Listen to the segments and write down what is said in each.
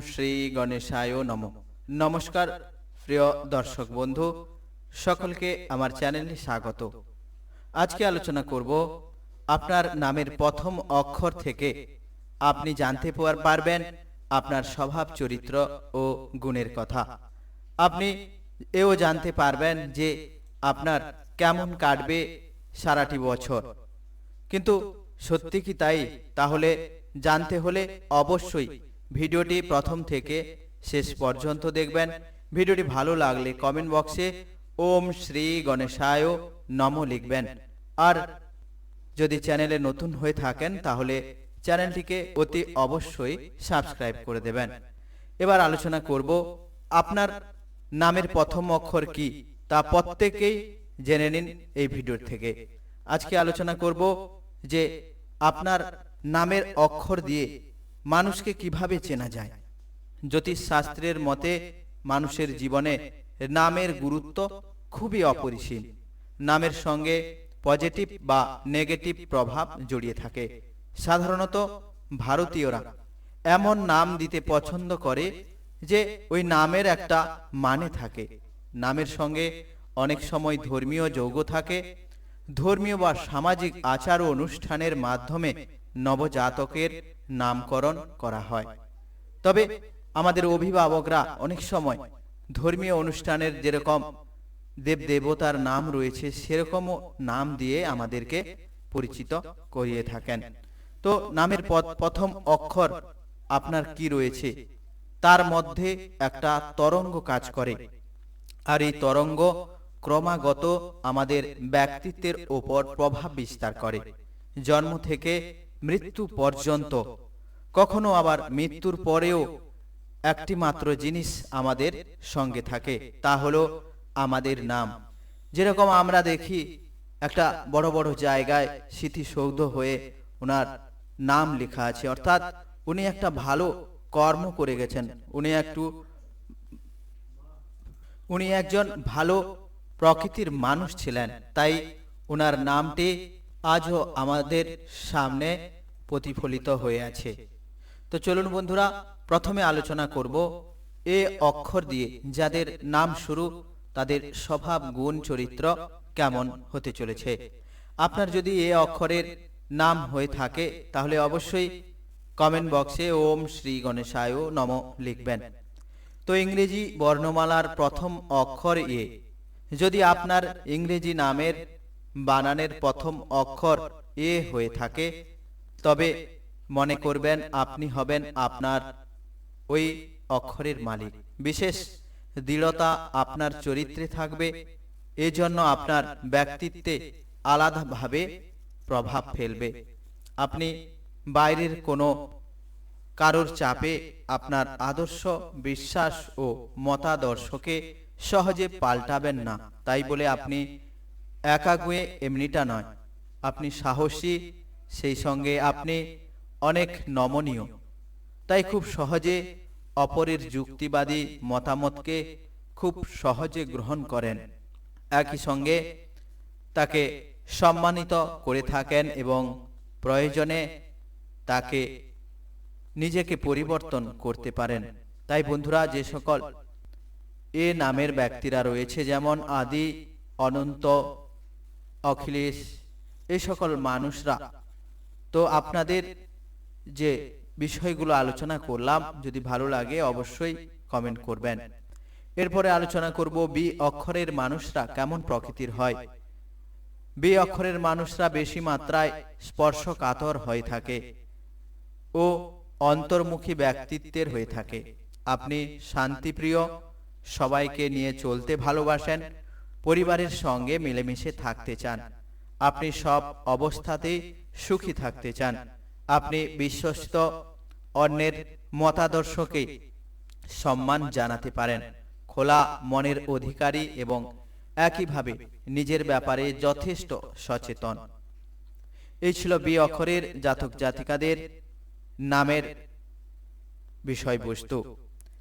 শ্রী গণেশায় নম। নমস্কার, প্রিয় দর্শক বন্ধু, সকলকে আমার চ্যানেলে স্বাগত। আজকে আলোচনা করব আপনার নামের প্রথম অক্ষর থেকে। আপনি জানতে পার- পারবেন আপনার স্বভাব, চরিত্র ও গুণের কথা। আপনি এও জানতে পারবেন যে আপনার কেমন কাটবে সারাটি বছর। কিন্তু সত্যি কি তাই? তাহলে জানতে হলে অবশ্যই ভিডিওটি প্রথম থেকে শেষ পর্যন্ত দেখবেন। ভিডিওটি ভালো লাগলে কমেন্ট বক্সে ওম শ্রী গণেশায় নম লিখবেন। আর যদি চ্যানেলে নতুন হয়ে থাকেন, তাহলে চ্যানেলটিকে অতি অবশ্যই সাবস্ক্রাইব করে দেবেন। এবার আলোচনা করব, আপনার নামের প্রথম অক্ষর কি? তা প্রত্যেকেই জেনে নিন এই ভিডিওর থেকে। আজকে আলোচনা করব যে আপনার নামের অক্ষর দিয়ে মানুষকে কীভাবে চেনা যায়? জ্যোতিষ শাস্ত্রের মতে, মানুষের জীবনে নামের গুরুত্ব খুবই অপরিসীম। নামের সঙ্গে পজিটিভ বা নেগেটিভ প্রভাব জড়িয়ে থাকে। সাধারণত ভারতীয়রা এমন নাম দিতে পছন্দ করে যে ওই নামের একটা মানে থাকে। নামের সঙ্গে অনেক সময় ধর্মীয় যৌগ থাকে। ধর্মীয় বা সামাজিক আচার ও অনুষ্ঠানের মাধ্যমে নবজাতকের নামকরণ করা হয়। তবে আমাদের অভিভাবকরা অনেক সময় ধর্মীয় অনুষ্ঠানের যেরকম দেব দেবতার নাম রয়েছে, সেরকমও নাম দিয়ে আমাদেরকে পরিচিত করিয়ে থাকেন। তো নামের প্রথম অক্ষর আপনার কি রয়েছে? তার মধ্যে একটা তরঙ্গ কাজ করে। আর এই তরঙ্গ ক্রমাগত আমাদের ব্যক্তিত্বের ওপর প্রভাব বিস্তার করে। জন্ম থেকে মৃত্যু পর্যন্ত। কখনো আবার মৃত্যুর পরেও একটি মাত্র জিনিস আমাদের সঙ্গে থাকে, তা হলো আমাদের নাম। যেরকম আমরা দেখি, একটা বড় বড় জায়গায় স্মৃতিসৌধ হয়ে ওনার নাম লেখা আছে। অর্থাৎ উনি একটা ভালো কর্ম করে গেছেন। উনি একটু, উনি একজন ভালো প্রকৃতির মানুষ ছিলেন। তাই ওনার নামটি আজও আমাদের সামনে প্রতিফলিত হয়ে আছে। তো চলুন বন্ধুরা, প্রথমে আলোচনা করব এ অক্ষর দিয়ে, যাদের নাম শুরু, তাদের স্বভাব, গুণ, চরিত্র কেমন হতে চলেছে। আপনার যদি এ অক্ষরের নাম হয়ে থাকে, তাহলে অবশ্যই কমেন্ট বক্সে ওম শ্রী গণেশায় নম লিখবেন। তো ইংরেজি বর্ণমালার প্রথম অক্ষর এ। যদি আপনার ইংরেজি নামের বানানের প্রথম অক্ষর এ হয়ে থাকে। তবে মনে করবেন আপনি হবেন আপনার ওই অক্ষরের মালিক। বিশেষ দৃঢ়তা আপনার চরিত্রে থাকবে। এজন্য আপনার ব্যক্তিত্বে আলাদাভাবে প্রভাব ফেলবে। আপনি বাইরের কোনো কারোর চাপে আপনার আদর্শ, বিশ্বাস ও মতাদর্শকে সহজে পাল্টাবেন না। তাই বলে আপনি একাগুয়ে এমনিটা নয়। আপনি সাহসী, সেই সঙ্গে আপনি অনেক নমনীয়। তাই খুব সহজে অপরের যুক্তিবাদী মতামতকে খুব সহজে গ্রহণ করেন। একই সঙ্গে তাকে সম্মানিত করে থাকেন এবং প্রয়োজনে তাকে নিজেকে পরিবর্তন করতে পারেন। তাই বন্ধুরা, যে সকল এ নামের ব্যক্তিরা রয়েছে, যেমন আদি, অনন্ত অখিলেশ, এই সকল মানুষরা। তো আপনাদের যে বিষয়গুলো আলোচনা করলাম, যদি ভালো লাগে অবশ্যই কমেন্ট করবেন। এরপরে আলোচনা করব বি অক্ষরের মানুষরা কেমন প্রকৃতির হয়। বি অক্ষরের মানুষরা বেশি মাত্রায় স্পর্শকাতর হয়ে থাকে ও অন্তর্মুখী ব্যক্তিত্বের হয়ে থাকে। আপনি শান্তিপ্রিয়, সবাইকে নিয়ে চলতে ভালোবাসেন। পরিবারের সঙ্গে মিলেমিশে থাকতে চান। আপনি সব অবস্থাতেই সুখী থাকতে চান। আপনি বিশ্বস্ত অন্যের মতাদর্শকে সম্মান জানাতে পারেন। খোলা মনের অধিকারী এবং একইভাবে নিজের ব্যাপারে যথেষ্ট সচেতন। এই ছিল বি অক্ষরের জাতক জাতিকাদের নামের বিষয়বস্তু।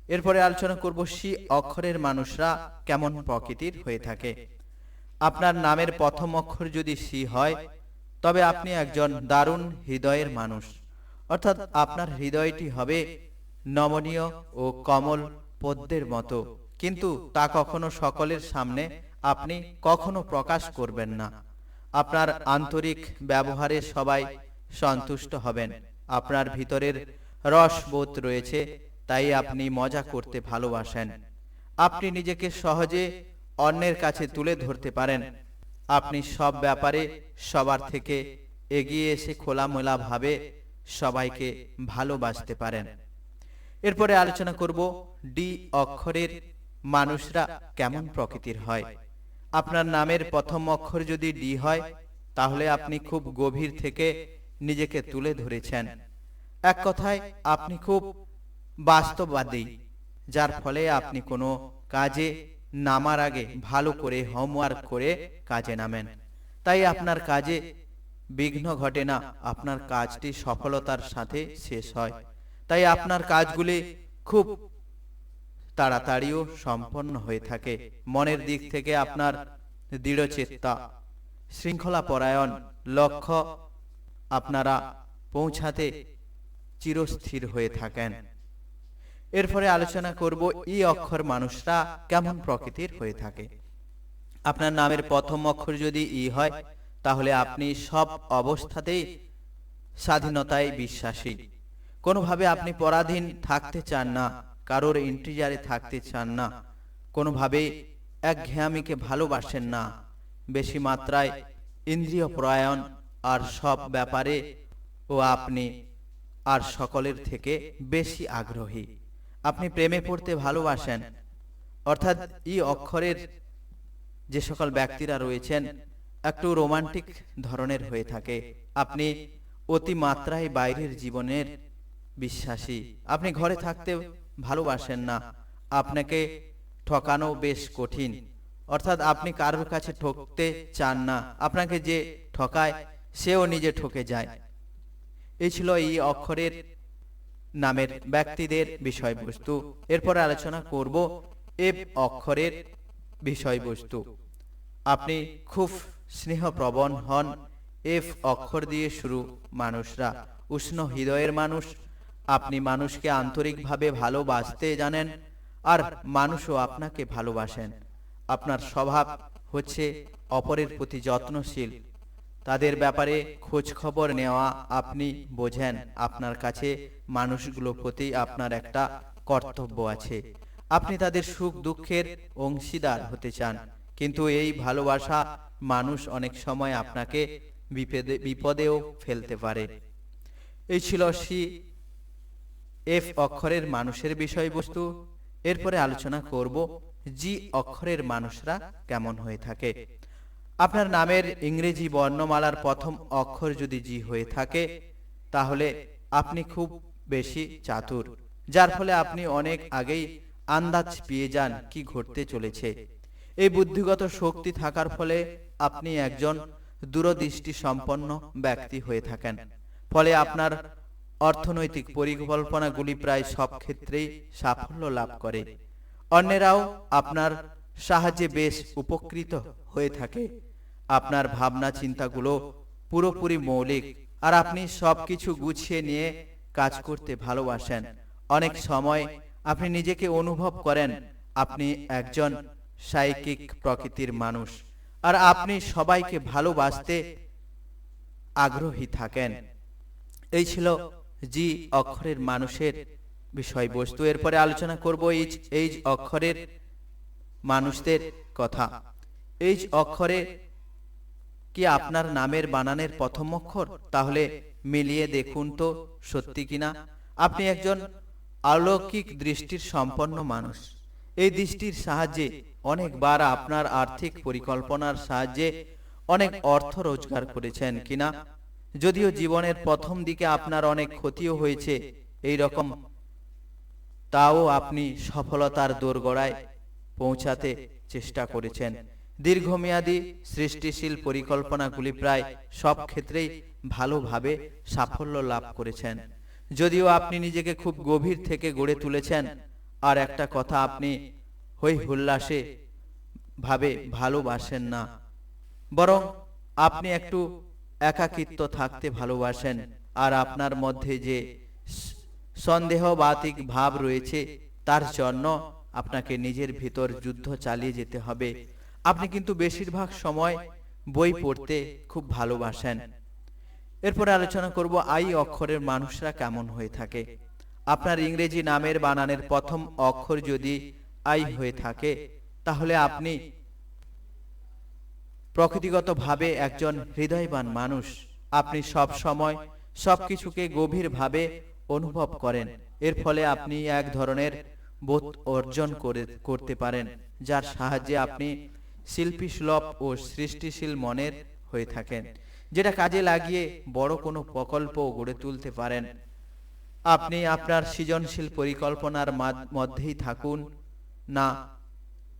এরপরে আলোচনা করব সি অক্ষরের মানুষরা কেমন প্রকৃতির হয়ে থাকে। আপনার নামের প্রথম অক্ষর যদি সি হয়, তবে আপনি একজন দারুণ হৃদয়ের মানুষ। অর্থাৎ আপনার হৃদয়টি হবে নমনীয় ও কমল পদ্মের মতো। কিন্তু তা কখনো সকলের সামনে আপনি কখনো প্রকাশ করবেন না। আপনার আন্তরিক ব্যবহারে সবাই সন্তুষ্ট হবেন। আপনার ভিতরের রসবোধ রয়েছে তাই আপনি মজা করতে ভালোবাসেন। আপনি নিজেকে সহজে অন্যের কাছে তুলে ধরতে পারেন। আপনি সব ব্যাপারে সবার থেকে এগিয়ে এসে খোলামেলা ভাবে সবাইকে ভালোবাসতে পারেন। এরপরে আলোচনা করব ডি অক্ষরের মানুষরা কেমন প্রকৃতির হয়। আপনার নামের প্রথম অক্ষর যদি ডি হয়, তাহলে আপনি খুব গভীর থেকে নিজেকে তুলে ধরেছেন। এক কথায়, আপনি খুব বাস্তববাদী, যার ফলে আপনি কোনো কাজে নামার আগে ভালো করে হোমওয়ার্ক করে কাজে নামেন। তাই আপনার কাজে বিঘ্ন ঘটে না, আপনার কাজটি সফলতার সাথে শেষ হয়। তাই আপনার কাজগুলি খুব তাড়াতাড়িও সম্পন্ন হয়ে থাকে। মনের দিক থেকে আপনার দৃঢ়চেত্তা শৃঙ্খলা পরায়ণ লক্ষ্য আপনারা পৌঁছাতে চিরস্থির হয়ে থাকেন। এরপরে আলোচনা করব ই অক্ষর মানুষরা কেমন প্রকৃতির হয়ে থাকে। আপনার নামের প্রথম অক্ষর যদি ই হয়, তাহলে আপনি সব অবস্থাতেই স্বাধীনতায় বিশ্বাসী। কোনোভাবে আপনি পরাধীন থাকতে চান না, কারোর ইন্টিজারে থাকতে চান না, কোনোভাবে এক ঘেয়ামিকে ভালোবাসেন না। বেশি মাত্রায় ইন্দ্রিয় প্রয়ায়ন আর সব ব্যাপারে ও আপনি আর সকলের থেকে বেশি আগ্রহী। আপনি প্রেমে পড়তে ভালোবাসেন, অর্থাৎ ই অক্ষরের যে সকল ব্যক্তিরা রয়েছেন, একটু রোমান্টিক ধরনের হয়ে থাকে। আপনি অতি মাত্রায় বাইরের জীবনের বিশ্বাসী। আপনি ঘরে থাকতে ভালোবাসেন না। আপনাকে ঠকানো বেশ কঠিন। অর্থাৎ আপনি কারোর কাছে ঠকতে চান না। আপনাকে যে ঠকায়, সেও নিজে ঠকে যায়। এই ছিল এই অক্ষরের নামের ব্যক্তিদের বিষয়বস্তু। এরপরে আলোচনা করব এফ অক্ষরের বিষয়বস্তু। আপনি খুব স্নেহপ্রবণ হন, এফ অক্ষর দিয়ে শুরু মানুষরা। উষ্ণ হৃদয়ের মানুষ, আপনি মানুষকে আন্তরিকভাবে ভালোবাসতে জানেন, আর মানুষও আপনাকে ভালোবাসেন। আপনার স্বভাব হচ্ছে অপরের প্রতি যত্নশীল তাদের ব্যাপারে খোঁজ খবর নেওয়া আপনি বোঝেন, আপনার কাছে মানুষগুলোর প্রতি আপনার একটা কর্তব্য আছে। আপনি তাদের সুখ দুঃখের অংশীদার হতে চান, কিন্তু এই ভালোবাসা মানুষ অনেক সময় আপনাকে বিপদে, বিপদেও ফেলতে পারে। এই ছিল সি এফ অক্ষরের মানুষের বিষয়বস্তু। এরপরে আলোচনা করব জি অক্ষরের মানুষরা কেমন হয়ে থাকে। আপনার নামের ইংরেজি বর্ণমালার প্রথম অক্ষর যদি জি হয়ে থাকে, তাহলে আপনি খুব বেশি চাতুর, যার ফলে আপনি অনেক আগেই আন্দাজ পেয়ে যান কি ঘটতে চলেছে। এই বুদ্ধিগত শক্তি থাকার ফলে আপনি একজন দূরদৃষ্টি সম্পন্ন ব্যক্তি হয়ে থাকেন। ফলে আপনার অর্থনৈতিক পরিকল্পনাগুলি প্রায় সব ক্ষেত্রেই সাফল্য লাভ করে। অন্যেরাও আপনার সাহায্যে বেশ উপকৃত হয়ে থাকে। আপনার ভাবনা চিন্তাগুলো পুরোপুরি মৌলিক আর আপনি সবকিছু গুছিয়ে নিয়ে কাজ করতে ভালোবাসেন। অনেক সময় আপনি নিজেকে অনুভব করেন, আপনি একজন সাইকিক প্রকৃতির মানুষ আর আপনি সবাইকে ভালোবাসতে আগ্রহী থাকেন। এই ছিল জি অক্ষরের মানুষের বিষয়বস্তু। এরপরে আলোচনা করব এইচ এইচ অক্ষরের মানুষদের কথা। এইচ অক্ষরে কি আপনার নামের বানানের প্রথম অক্ষর? তাহলে মিলিয়ে দেখুন তো, সত্যি কিনা? আপনি একজন অলৌকিক দৃষ্টির সম্পন্ন মানুষ। এই দৃষ্টির সাহায্যে অনেকবার আপনার আর্থিক পরিকল্পনার সাহায্যে অনেক অর্থ রোজগার করেছেন কিনা? যদিও জীবনের প্রথম দিকে আপনার অনেক ক্ষতিও হয়েছে এই রকম, তাও আপনি সফলতার দোরগড়ায় পৌঁছাতে চেষ্টা করেছেন। দীর্ঘমেয়াদী সৃষ্টিশীল পরিকল্পনাগুলি প্রায় সব ক্ষেত্রেই ভালোভাবে সাফল্য লাভ করেছেন। যদিও আপনি নিজেকে খুব গভীর থেকে গড়ে তুলেছেন, আর একটা কথা আপনি হই হুল্লাসে ভাবে ভালোবাসেন না। বরং আপনি একটু একাকিত্ব থাকতে ভালোবাসেন, আর আপনার মধ্যে যে সন্দেহবাতিক ভাব রয়েছে, তার জন্য আপনাকে নিজের ভিতর যুদ্ধ চালিয়ে যেতে হবে। আপনি কিন্তু বেশিরভাগ সময় বই পড়তে খুব ভালোবাসেন। এরপরে আলোচনা করব আই অক্ষরের মানুষরা কেমন হয়ে থাকে। আপনার ইংরেজি নামের বানানের প্রথম অক্ষর যদি আই হয়ে থাকে, তাহলে আপনি প্রকৃতিগতভাবে একজন হৃদয়বান মানুষ। আপনি সব সময় সবকিছুকে গভীরভাবে অনুভব করেন। এর ফলে আপনি এক ধরনের বোধ অর্জন করে, করতে পারেন, যার সাহায্যে আপনি শিল্পী সুলভ ও সৃষ্টিশীল মনের হয়ে থাকেন, যেটা কাজে লাগিয়ে বড় কোনো প্রকল্প গড়ে তুলতে পারেন। আপনি আপনার সৃজনশীল পরিকল্পনার মধ্যেই থাকুন। না,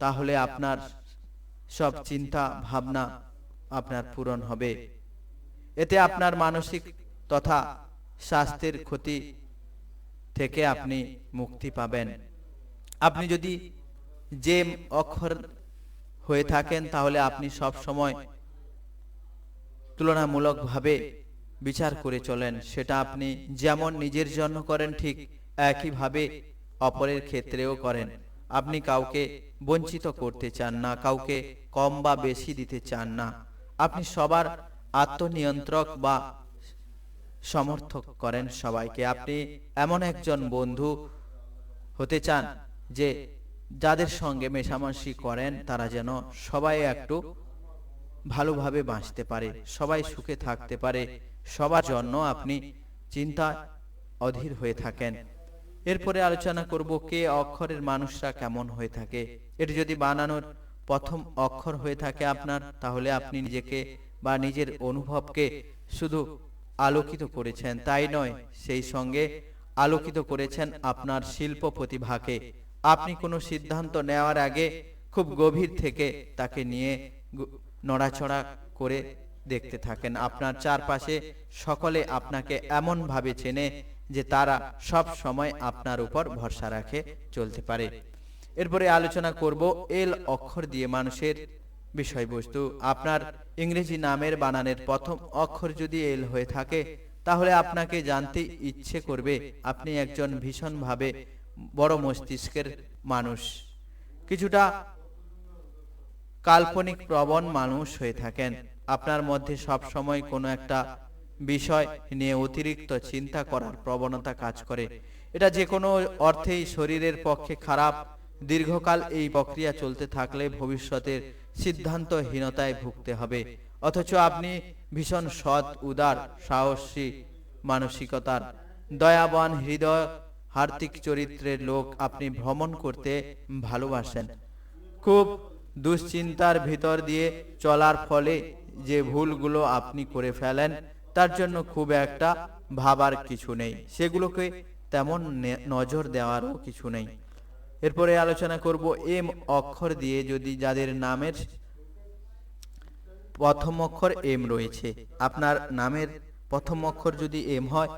তাহলে আপনার সব চিন্তা, ভাবনা আপনার পূরণ হবে। এতে আপনার মানসিক তথা স্বাস্থ্যের ক্ষতি থেকে আপনি মুক্তি পাবেন। আপনি যদি যে অক্ষর হয়ে থাকেন, তাহলে আপনি সব সময় তুলনামূলকভাবে বিচার করে চলেন। সেটা আপনি যেমন নিজের জন্য করেন, ঠিক একইভাবে অপরের ক্ষেত্রেও করেন। আপনি কাউকে বঞ্চিত করতে চান না, কাউকে কম বা বেশি দিতে চান না। আপনি সবার আত্মনিয়ন্ত্রক বা সমর্থক করেন সবাইকে। আপনি এমন একজন বন্ধু হতে চান যে যাদের সঙ্গে মেশামাশি করেন, তারা যেন সবাই একটু ভালোভাবে বাঁচতে পারে, সবাই সুখে থাকতে পারে, সবার জন্য আপনি চিন্তা অধীর হয়ে থাকেন। এরপরে আলোচনা করব কে অক্ষরের মানুষরা কেমন হয়ে থাকে। এটি যদি বানানোর প্রথম অক্ষর হয়ে থাকে আপনার, তাহলে আপনি নিজেকে বা নিজের অনুভবকে শুধু আলোকিত করেছেন, তাই নয়, সেই সঙ্গে আলোকিত করেছেন আপনার শিল্প প্রতিভাকে। আপনি কোনো সিদ্ধান্ত নেওয়ার আগে খুব গভীর থেকে তাকে নিয়ে নড়াচড়া করে দেখতে থাকেন। আপনার চারপাশে সকলে আপনাকে এমন ভাবে চেনে যে তারা সব সময় আপনার উপর ভরসা রাখে, চলতে পারে। এরপরে আলোচনা করব এল অক্ষর দিয়ে মানুষের বিষয়বস্তু। আপনার ইংরেজি নামের বানানের প্রথম অক্ষর যদি এল হয়ে থাকে, তাহলে আপনাকে জানতে ইচ্ছে করবে আপনি একজন ভীষণভাবে বড় মস্তিষ্কের মানুষ। কিছুটা কাল্পনিক প্রবণ মানুষ হয়ে থাকেন। আপনার মধ্যে সব সময় কোনো একটা বিষয় নিয়ে অতিরিক্ত চিন্তা করার প্রবণতা কাজ করে। এটা যে কোনো অর্থেই শরীরের পক্ষে খারাপ। দীর্ঘকাল এই প্রক্রিয়া চলতে থাকলে ভবিষ্যতের সিদ্ধান্তহীনতায় ভুগতে হবে। অথচ আপনি ভীষণ সৎ, উদার, সাহসী মানসিকতার, দয়াবান, হৃদয় হার্দিক চরিত্রের লোক আপনি ভ্রমণ করতে ভালোবাসেন। খুব দুশ্চিন্তার ভিতর দিয়ে চলার ফলে যে ভুলগুলো আপনি করে ফেলেন, তার জন্য খুব একটা ভাবার কিছু নেই। সেগুলোকে তেমন নজর দেওয়ারও কিছু নেই। এরপরে আলোচনা করব এম অক্ষর দিয়ে, যদি যাদের নামের প্রথম অক্ষর এম রয়েছে। আপনার নামের প্রথম অক্ষর যদি এম হয়,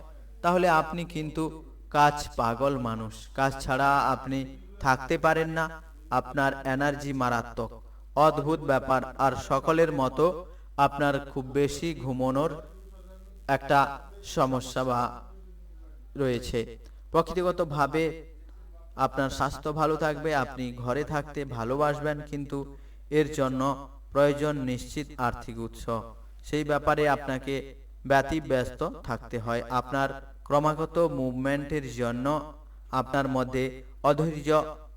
তাহলে আপনি কিন্তু কাজ পাগল মানুষ। কাজ ছাড়া আপনি থাকতে পারেন না। আপনার এনার্জি মারাত্মক। অদ্ভুত ব্যাপার। আর সকলের মতো আপনার খুব বেশি ঘুমানোর একটা সমস্যা বা রয়েছে। প্রকৃতিগতভাবে আপনার স্বাস্থ্য ভালো থাকবে, আপনি ঘরে থাকতে ভালোবাসবেন, কিন্তু এর জন্য প্রয়োজন নিশ্চিত আর্থিক উৎস। সেই ব্যাপারে আপনাকে ব্যতিব্যস্ত থাকতে হয়। আপনার ক্রমাগত মুভমেন্টের জন্য আপনার মধ্যে অধৈর্য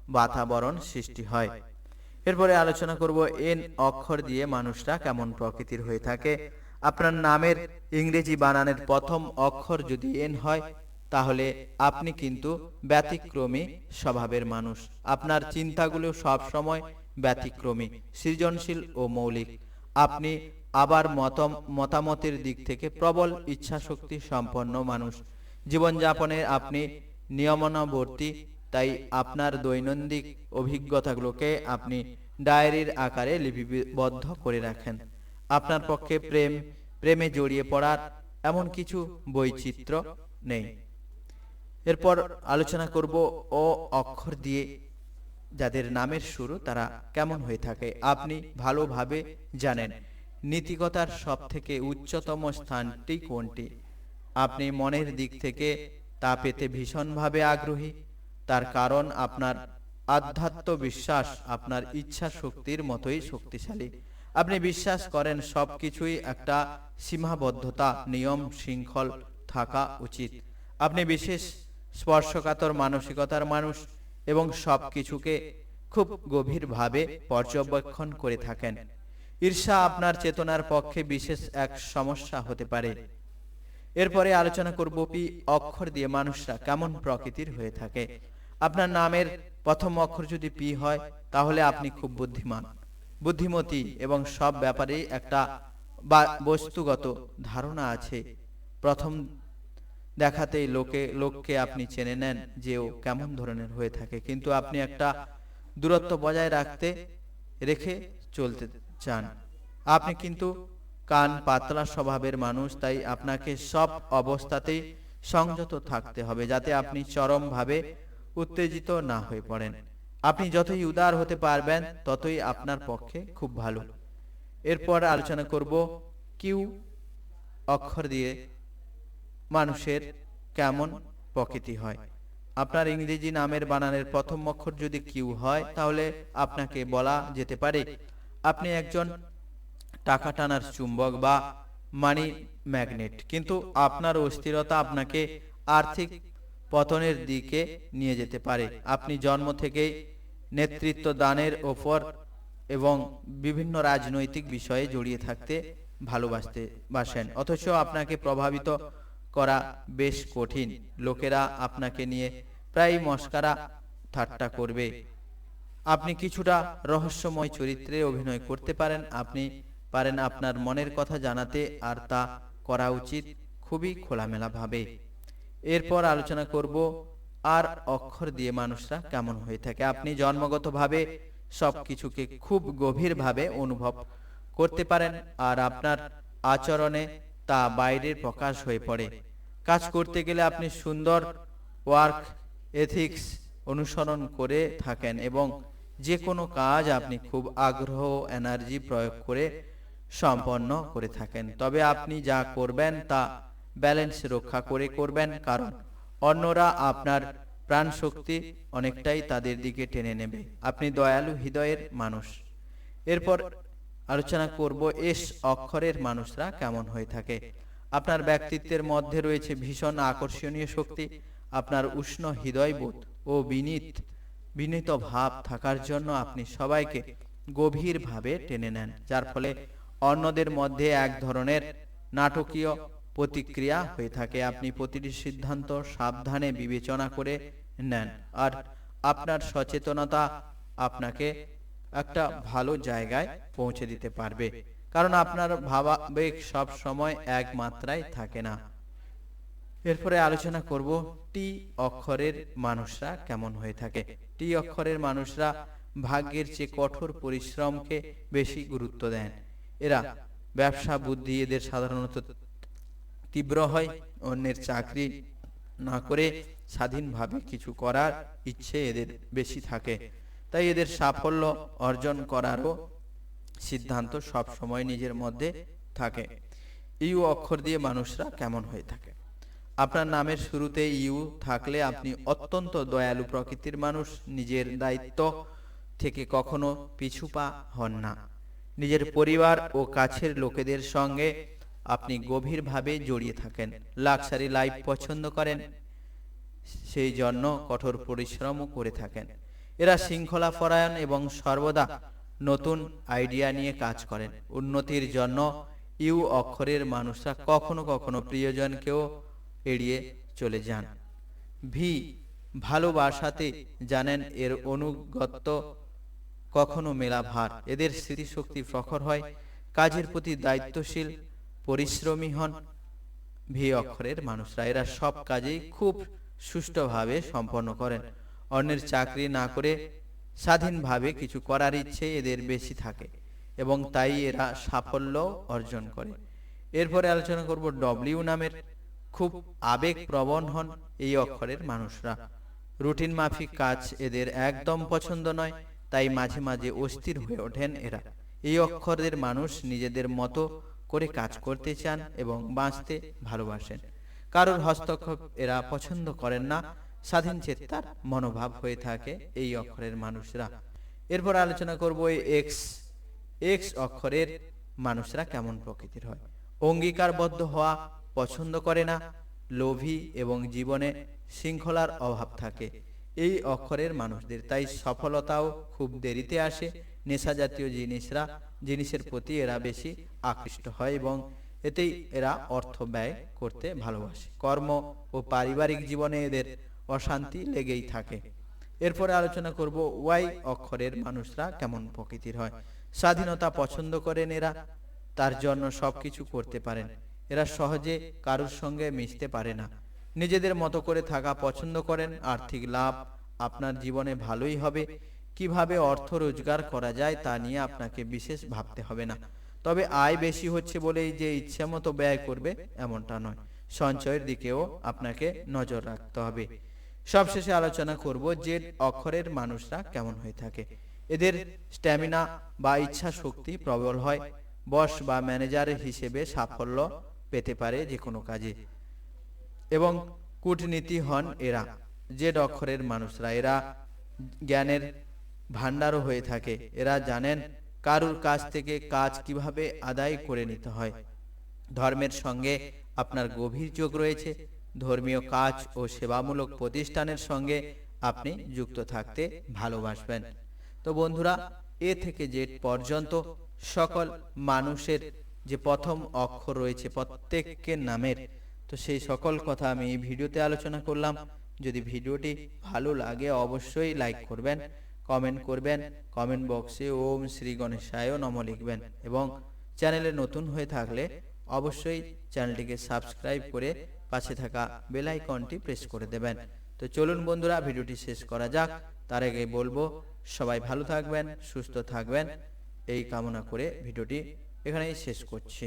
বাতাবরণ সৃষ্টি হয়। এরপরে আলোচনা করব এন অক্ষর দিয়ে মানুষরা কেমন প্রকৃতির হয়ে থাকে। আপনার নামের ইংরেজি বানানের প্রথম অক্ষর যদি এন হয়, তাহলে আপনি কিন্তু ব্যতিক্রমী স্বভাবের মানুষ। আপনার চিন্তাগুলো সব সময় ব্যতিক্রমী, সৃজনশীল ও মৌলিক। আপনি আবার মতম, মতামতের দিক থেকে প্রবল ইচ্ছাশক্তি সম্পন্ন মানুষ। জীবনযাপনে আপনি নিয়মনাবর্তী, তাই আপনার দৈনন্দিন অভিজ্ঞতাগুলোকে আপনি ডায়েরির আকারে লিপিবদ্ধ করে রাখেন। আপনার পক্ষে প্রেম, প্রেমে জড়িয়ে পড়ার এমন কিছু বৈচিত্র্য নেই। এরপর আলোচনা করব ও অক্ষর দিয়ে, যাদের নামের শুরু তারা কেমন হয়ে থাকে। আপনি ভালোভাবে জানেন, নীতিকতার সব থেকে উচ্চতম স্থানটি কোনটি? আপনি মনের দিক থেকে তা পেতে ভীষণভাবে আগ্রহী। তার কারণ আপনার আধ্যাত্ম বিশ্বাস আপনার ইচ্ছা শক্তির মতোই শক্তিশালী। আপনি বিশ্বাস করেন সব কিছুই একটা সীমাবদ্ধতা, নিয়ম, শৃঙ্খল থাকা উচিত। আপনি বিশেষ স্পর্শকাতর মানসিকতার মানুষ এবং সব কিছুকে খুব গভীরভাবে পর্যবেক্ষণ করে থাকেন। ঈর্ষা আপনার চেতনার পক্ষে বিশেষ এক সমস্যা হতে পারে। এরপরে আলোচনা করব পি অক্ষর দিয়ে মানুষরা কেমন প্রকৃতির হয়ে থাকে। আপনার নামের প্রথম অক্ষর যদি পি হয়, তাহলে আপনি খুব বুদ্ধিমান। বুদ্ধিমতী এবং সব ব্যাপারে একটা বস্তুগত ধারণা আছে। প্রথম দেখাতেই লোকে, লোককে আপনি চেনে নেন যে ও কেমন ধরনের হয়ে থাকে। কিন্তু আপনি একটা দূরত্ব বজায় রাখতে, রেখে চলতে চান। আপনি কিন্তু কান পাতলা স্বভাবের মানুষ, তাই আপনাকে সব অবস্থাতেই সংযত থাকতে হবে যাতে আপনি চরমভাবে উত্তেজিত না হয়ে পড়েন। আপনি যতই উদার হতে পারবেন, ততই আপনার পক্ষে খুব ভালো। এরপর আলোচনা করব কিউ অক্ষর দিয়ে মানুষের কেমন প্রকৃতি হয়। আপনার ইংরেজি নামের বানানের প্রথম অক্ষর যদি কিউ হয়, তাহলে আপনাকে বলা যেতে পারে আপনি একজন টাকা টানার চুম্বক বা মানি ম্যাগনেট কিন্তু আপনার অস্থিরতা আপনাকে আর্থিক পতনের দিকে নিয়ে যেতে পারে। আপনি জন্ম থেকেই নেতৃত্ব দানের ওপর এবং বিভিন্ন রাজনৈতিক বিষয়ে জড়িয়ে থাকতে ভালোবাসতে বাসেন। অথচ আপনাকে প্রভাবিত করা বেশ কঠিন। লোকেরা আপনাকে নিয়ে প্রায় মস্কারা ঠাট্টা করবে। আপনি কিছুটা রহস্যময় চরিত্রে অভিনয় করতে পারেন। আপনি পারেন আপনার মনের কথা জানাতে আর তা করা উচিত খুবই খোলামেলাভাবে। এরপর আলোচনা করব, আর অক্ষর দিয়ে মানুষরা কেমন হয়ে থাকে। আপনি জন্মগতভাবে সবকিছুকে খুব গভীরভাবে অনুভব করতে পারেন, আর আপনার আচরণে তা বাইরের প্রকাশ হয়ে পড়ে। কাজ করতে গেলে আপনি সুন্দর ওয়ার্ক, এথিক্স অনুসরণ করে থাকেন এবং যে কোনো কাজ আপনি খুব আগ্রহ, এনার্জি প্রয়োগ করে সম্পন্ন করে থাকেন। তবে আপনি যা করবেন তা ব্যালেন্স রক্ষা করে করবেন, কারণ অন্যরা আপনার প্রাণ শক্তি অনেকটাই তাদের দিকে টেনে নেবে। আপনি দয়ালু হৃদয়ের মানুষ। এরপর আলোচনা করব এস অক্ষরের মানুষরা কেমন হয়ে থাকে। আপনার ব্যক্তিত্বের মধ্যে রয়েছে ভীষণ আকর্ষণীয় শক্তি, আপনার উষ্ণ হৃদয়বোধ ও বিনীত বিনীত ভাব থাকার জন্য আপনি সবাইকে গভীরভাবে টেনে নেন, যার ফলে অন্যদের মধ্যে এক ধরনের নাটকীয় প্রতিক্রিয়া হয়ে থাকে। আপনি প্রতিটি সিদ্ধান্ত সাবধানে বিবেচনা করে নেন। আর আপনার সচেতনতা আপনাকে একটা ভালো জায়গায় পৌঁছে দিতে পারবে। কারণ আপনার ভাবাবেগ সব সময় এক মাত্রায় থাকে না। এরপরে আলোচনা করব, টি অক্ষরের মানুষরা কেমন হয়ে থাকে। টি অক্ষরের মানুষরা ভাগ্যের চেয়ে কঠোর পরিশ্রমকে বেশি গুরুত্ব দেন। এরা ব্যবসা, বুদ্ধি এদের সাধারণত তীব্র হয়। অন্যের চাকরি না করে স্বাধীনভাবে কিছু করার ইচ্ছে এদের বেশি থাকে। তাই এদের সাফল্য অর্জন করারও সিদ্ধান্ত সব সময় নিজের মধ্যে থাকে। ইউ অক্ষর দিয়ে মানুষরা কেমন হয়ে থাকে? আপনার নামের শুরুতে ইউ থাকলে আপনি অত্যন্ত দয়ালু প্রকৃতির মানুষ। নিজের দায়িত্ব থেকে কখনো পিছুপা হন না। নিজের পরিবার ও কাছের লোকেদের সঙ্গে আপনি গভীরভাবে জড়িয়ে থাকেন লাক্সারি লাইফ পছন্দ করেন, সেই জন্য কঠোর পরিশ্রমও করে থাকেন। এরা শৃঙ্খলা পরায়ণ এবং সর্বদা নতুন আইডিয়া নিয়ে কাজ করেন। উন্নতির জন্য ইউ অক্ষরের মানুষরা কখনো কখনো প্রিয়জনকেও এড়িয়ে চলে যান। ভি, ভালোবাসাতে জানেন এর অনুগত্য কখনো মেলা ভার এদের স্মৃতিশক্তি প্রখর হয়, কাজের প্রতি দায়িত্বশীল, পরিশ্রমী হন। ভি অক্ষরের মানুষরা, এরা সব কাজেই খুব সুষ্ঠুভাবে সম্পন্ন করেন। অন্যের চাকরি না করে স্বাধীনভাবে কিছু করার ইচ্ছে এদের বেশি থাকে এবং তাই এরা সাফল্য অর্জন করে। এরপরে আলোচনা করব ডব্লিউ নামের খুব আবেগ প্রবণ হন এই অক্ষরের মানুষরা। রুটিন মাফিক কাজ এদের একদম পছন্দ নয় তাই মাঝে মাঝে অস্থির হয়ে ওঠেন এরা। এই অক্ষরের মানুষ নিজেদের মতো করে কাজ করতে চান এবং বাঁচতে ভালোবাসেন। কারোর হস্তক্ষেপ এরা পছন্দ করেন না। স্বাধীন চেত্তার মনোভাব হয়ে থাকে এই অক্ষরের মানুষরা। এরপর আলোচনা করব এক্স এক্স অক্ষরের মানুষরা কেমন প্রকৃতির হয়। অঙ্গীকারবদ্ধ হওয়া পছন্দ করে না, লোভী এবং জীবনে শৃঙ্খলার অভাব থাকে। এই অক্ষরের মানুষদের, তাই সফলতাও খুব দেরিতে আসে। নেশা জাতীয় জিনিসরা, জিনিসের প্রতি এরা বেশি আকৃষ্ট হয় এবং এতেই এরা অর্থ ব্যয় করতে ভালোবাসে। কর্ম ও পারিবারিক জীবনে এদের অশান্তি লেগেই থাকে। এরপরে আলোচনা করব ওয়াই অক্ষরের মানুষরা কেমন প্রকৃতির হয়। স্বাধীনতা পছন্দ করেন এরা, তার জন্য সবকিছু করতে পারেন। এরা সহজে কারুর সঙ্গে মিশতে পারে না। নিজেদের মতো করে থাকা পছন্দ করেন, আর্থিক লাভ আপনার জীবনে ভালোই হবে। কীভাবে অর্থ রোজগার করা যায় তা নিয়ে আপনাকে বিশেষ ভাবতে হবে না। তবে আয় বেশি হচ্ছে বলেই যে ইচ্ছে মতো ব্যয় করবে, এমনটা নয়। সঞ্চয়ের দিকেও আপনাকে নজর রাখতে হবে। সবশেষে আলোচনা করব যে অক্ষরের মানুষরা কেমন হয়ে থাকে। এদের স্ট্যামিনা বা ইচ্ছা শক্তি প্রবল হয়। বস বা ম্যানেজার হিসেবে সাফল্য পেতে পারে যে কোনো কাজে। এবং কূটনীতি হন এরা, যে অক্ষরের মানুষরা, এরা জ্ঞানের ভান্ডারও হয়ে থাকে। এরা জানেন কারুর কাছ থেকে কাজ কীভাবে আদায় করে নিতে হয়। ধর্মের সঙ্গে আপনার গভীর যোগ রয়েছে। ধর্মীয় কাজ ও সেবামূলক প্রতিষ্ঠানের সঙ্গে আপনি যুক্ত থাকতে ভালোবাসবেন। তো বন্ধুরা, এ থেকে জেড পর্যন্ত সকল মানুষের যে প্রথম অক্ষর রয়েছে প্রত্যেকের নামের তো সেই সকল কথা আমি এই ভিডিওতে আলোচনা করলাম। যদি ভিডিওটি ভালো লাগে অবশ্যই লাইক করবেন, কমেন্ট করবেন, কমেন্ট বক্সে ওম শ্রী গণেশায় নম লিখবেন এবং চ্যানেলে নতুন হয়ে থাকলে অবশ্যই চ্যানেলটিকে সাবস্ক্রাইব করে পাশে থাকা বেল আইকনটি প্রেস করে দেবেন। তো চলুন বন্ধুরা, ভিডিওটি শেষ করা যাক। তার আগে বলব, সবাই ভালো থাকবেন, সুস্থ থাকবেন। এই কামনা করে ভিডিওটি এখানেই শেষ করছি।